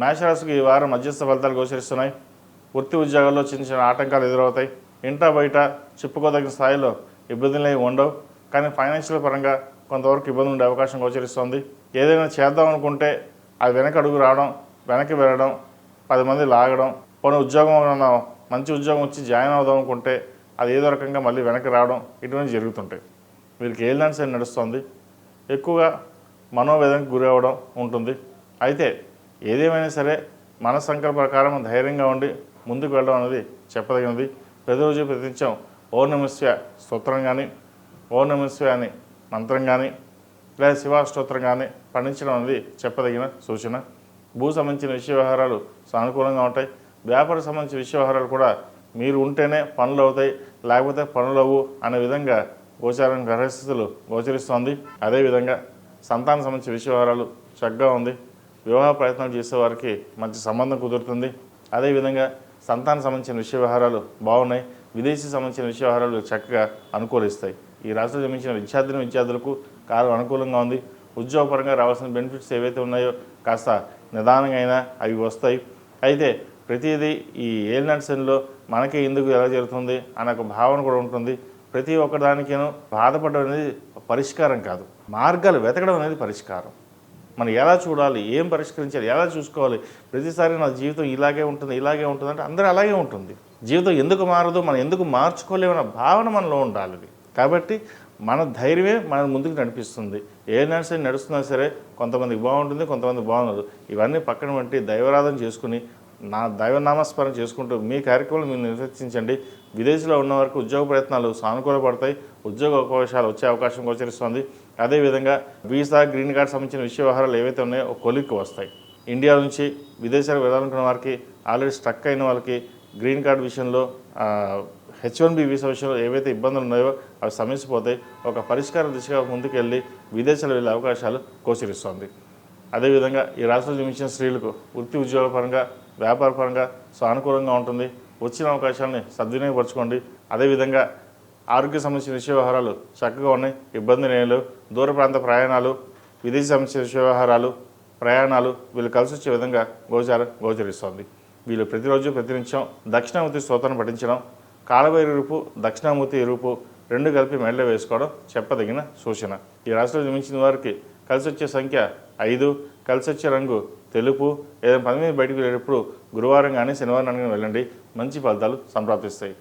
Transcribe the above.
మేషరాశికి ఈ వారం మధ్యస్థ ఫలితాలు గోచరిస్తున్నాయి. వృత్తి ఉద్యోగాల్లో చిన్న చిన్న ఆటంకాలు ఎదురవుతాయి. ఇంటా బయట చెప్పుకోదగిన స్థాయిలో ఇబ్బందులు ఏమి ఉండవు. కానీ ఫైనాన్షియల్ పరంగా కొంతవరకు ఇబ్బంది ఉండే అవకాశం గోచరిస్తుంది. ఏదైనా చేద్దాం అనుకుంటే అది వెనక అడుగు రావడం వెనక్కి వెళ్ళడం పది మంది లాగడం కొన్ని ఉద్యోగం మంచి ఉద్యోగం వచ్చి జాయిన్ అవుదాం అనుకుంటే అది ఏదో రకంగా మళ్ళీ వెనక్కి రావడం ఇటువంటి జరుగుతుంటాయి. వీరికి ఏలినాటి సైడ్ నడుస్తుంది. ఎక్కువగా మనోవేదనకు గురి అవ్వడం ఉంటుంది. అయితే ఏదేమైనా సరే మన సంకల్ప ప్రకారం ధైర్యంగా ఉండి ముందుకు వెళ్ళడం అనేది చెప్పదగినది. ప్రతిరోజు ప్రతినిత్యం ఓ స్తోత్రం కానీ ఓ అని మంత్రం కానీ లేదా శివాష్టోత్రం కానీ పండించడం అనేది చెప్పదగిన సూచన. భూ సంబంధించిన విషయ వ్యవహారాలు సానుకూలంగా ఉంటాయి. వ్యాపార సంబంధించిన విషయ వ్యవహారాలు కూడా మీరు ఉంటేనే పనులు అవుతాయి. లేకపోతే పనులు అవ్వు అనే విధంగా గోచారం గ్రహస్థితులు గోచరిస్తోంది. అదేవిధంగా సంతాన సంబంధించిన విషయ వ్యవహారాలు చక్కగా ఉంది. వివాహ ప్రయత్నం చేసేవారికి మంచి సంబంధం కుదురుతుంది. అదేవిధంగా సంతాన సంబంధించిన విషయ వ్యవహారాలు బాగున్నాయి. విదేశీ సంబంధించిన విషయ వ్యవహారాలు చక్కగా అనుకూలిస్తాయి. ఈ రాష్ట్రంలో జన్మించిన విద్యార్థిని విద్యార్థులకు కాలం అనుకూలంగా ఉంది. ఉద్యోగపరంగా రావాల్సిన బెనిఫిట్స్ ఏవైతే ఉన్నాయో కాస్త నిదానంగా అయినా అవి వస్తాయి. అయితే ప్రతిదీ ఈ ఏలినట్సన్లో మనకే మనకి ఎందుకు ఎలా జరుగుతుంది అనే ఒక భావన కూడా ఉంటుంది. ప్రతి ఒక్కదానికేనూ బాధపడడం అనేది పరిష్కారం కాదు. మార్గాలు వెతకడం అనేది పరిష్కారం. మనం ఎలా చూడాలి? ఏం పరిష్కరించాలి? ఎలా చూసుకోవాలి? ప్రతిసారి నా జీవితం ఇలాగే ఉంటుంది ఇలాగే ఉంటుంది అంటే అందరూ అలాగే ఉంటుంది. జీవితం ఎందుకు మారదు? మనం ఎందుకు మార్చుకోలేమన్న భావన మనలో ఉండాలి కాబట్టి మన ధైర్యమే మన ముందుకు నడిపిస్తుంది. ఏ నడిచి నడుస్తున్నా సరే కొంతమందికి బాగుంటుంది కొంతమంది బాగుండదు. ఇవన్నీ పక్కన వంటి దైవరాధన చేసుకుని నా దైవనామస్మరణ చేసుకుంటూ మీ కార్యక్రమాలు మీరు నిర్వర్తించండి. విదేశీలో ఉన్న వరకు ఉద్యోగ ప్రయత్నాలు సానుకూలపడతాయి ఉద్యోగ అవకాశాలు వచ్చే అవకాశం గోచరిస్తుంది. అదేవిధంగా వీసా గ్రీన్ కార్డ్ సంబంధించిన విషయ వ్యవహారాలు ఏవైతే ఉన్నాయో కొలిక్కి వస్తాయి. ఇండియా నుంచి విదేశాలకు వెళ్ళాలనుకున్న వారికి ఆల్రెడీ స్ట్రక్ అయిన వాళ్ళకి గ్రీన్ కార్డ్ విషయంలో హెచ్ వన్ బి వీసా విషయంలో ఏవైతే ఇబ్బందులు ఉన్నాయో అవి సమస్యపోతాయి ఒక పరిష్కార దిశగా ముందుకెళ్ళి విదేశాలు వెళ్ళే అవకాశాలు గోచరిస్తుంది. అదేవిధంగా ఈ రాష్ట్రంలో జన్మించిన స్త్రీలకు వృత్తి ఉద్యోగపరంగా వ్యాపారపరంగా వ్యాపార పరంగా సానుకూలంగా ఉంటుంది. వచ్చిన అవకాశాలని సద్వినియోగపరచుకోండి. అదేవిధంగా ఆరోగ్య సంబంధించిన విషయ వ్యవహారాలు చక్కగా ఉన్నాయి. ఇబ్బంది లేనిలు దూర ప్రాంత ప్రయాణాలు విదేశీ సంబంధించిన విషయ వ్యవహారాలు ప్రయాణాలు వీళ్ళు కలిసి వచ్చే విధంగా గోచారం గోచరిస్తోంది. వీళ్ళు ప్రతిరోజు ప్రతినిత్యం దక్షిణామూర్తి స్తోత్రం పఠించడం కాలవైరి రూపు దక్షిణామూర్తి రూపు రెండు కలిపి మెడలో వేసుకోవడం చెప్పదగిన సూచన. ఈ రాశిలో జన్మించిన వారికి కలిసి వచ్చే సంఖ్య ఐదు కలిసి వచ్చే రంగు తెలుపు. ఏదైనా పని మీద బయటకు వెళ్ళేటప్పుడు గురువారం కానీ శనివారం కానీ వెళ్ళండి. మంచి ఫలితాలు సంప్రాప్తిస్తాయి.